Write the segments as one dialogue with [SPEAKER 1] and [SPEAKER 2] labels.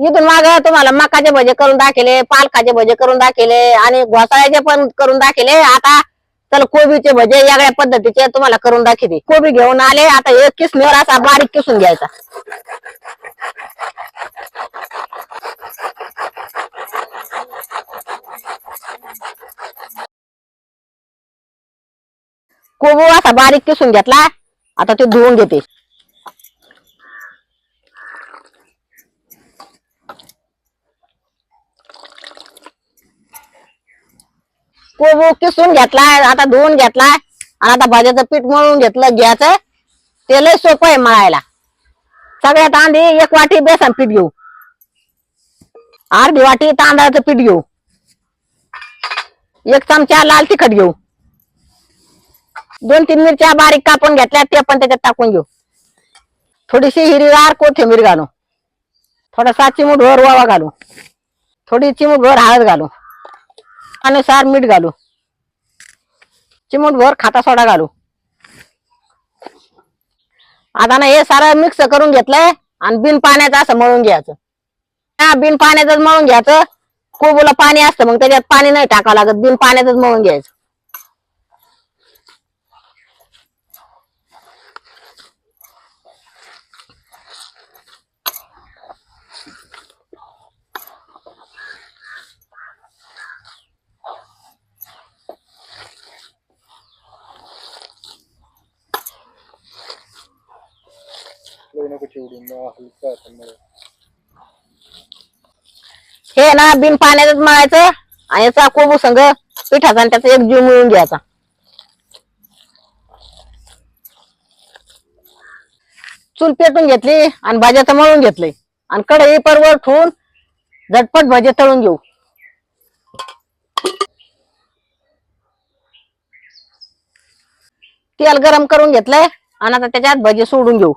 [SPEAKER 1] इथून माग तुम्हाला मकाचे भजे करून दाखवले पालकाचे भजे करून दाखवले आणि घोसाळ्याचे पण करून दाखवले. आता तर कोबीचे भजे वेगळ्या पद्धतीचे तुम्हाला करून दाखवते. कोबी घेऊन आले आता एक किसणीवर असा बारीक किसून घ्यायचा. कोबू असा बारीक किसून घेतला आता ते धुवून घेते. कोबू किसून घेतलाय आता धुवून घेतलाय आणि आता भाज्याचं पीठ मळून घेतलं घ्यायचं. ते लय सोपं आहे मळायला. सगळ्यात आधी एक वाटी बेसन पीठ घेऊ. अर्धी वाटी तांदळाचं पीठ घेऊ. एक चमचा लाल तिखट घेऊ. दोन तीन मिरच्या बारीक कापून घेतल्या ते पण त्याच्यात टाकून घेऊ. थोडीशी हिरवीगार कोथिंबीर घालू. थोडासा चिमूटभर ओवा घालू. थोडी चिमूट भर हळद घालू. अनुसार मीठ घालू. चिमूटभर खाता सोडा घालू. आता ना हे सारं मिक्स करून घेतलंय आणि बिन पाण्याचं असं मळून घ्यायचं. हा बिन पाण्याचं मळून घ्यायचं. कोबूला पाणी असतं मग त्याच्यात पाणी नाही टाकावं लागत. बिन पाण्यातच मळून घ्यायचं.
[SPEAKER 2] नको चिवडून हलका समोर
[SPEAKER 1] हे ना बिन पाण्यातच मळायचं आणि याचा कोबू संग पिठाचा आणि त्याचा एक जीव मिळून घ्यायचा. चूल पेटून घेतली आणि भाज्या तर मळून घेतलंय आणि कढई परवर ठेवून झटपट भाजी तळून घेऊ. तेल गरम करून घेतलंय आणि आता त्याच्यात भजी सोडून घेऊ.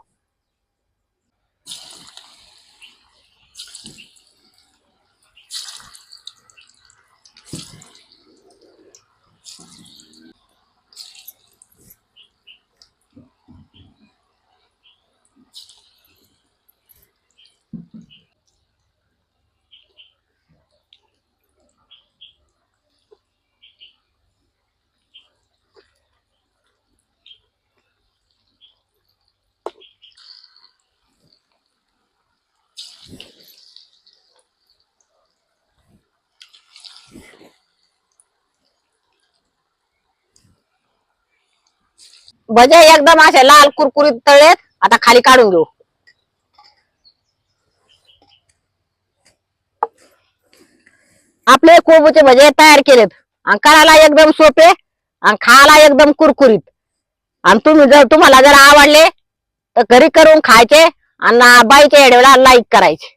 [SPEAKER 1] भजे एकदम असे लाल कुरकुरीत तळलेत. आता खाली काढून घेऊ. आपले कोबूचे भजे तयार केलेत. आणि करायला एकदम सोपे आणि खायला एकदम कुरकुरीत. आणि तुम्ही जर तुम्हाला जर आवडले तर घरी करून खायचे आणि बाईच्या येडवेला लाईक करायचे.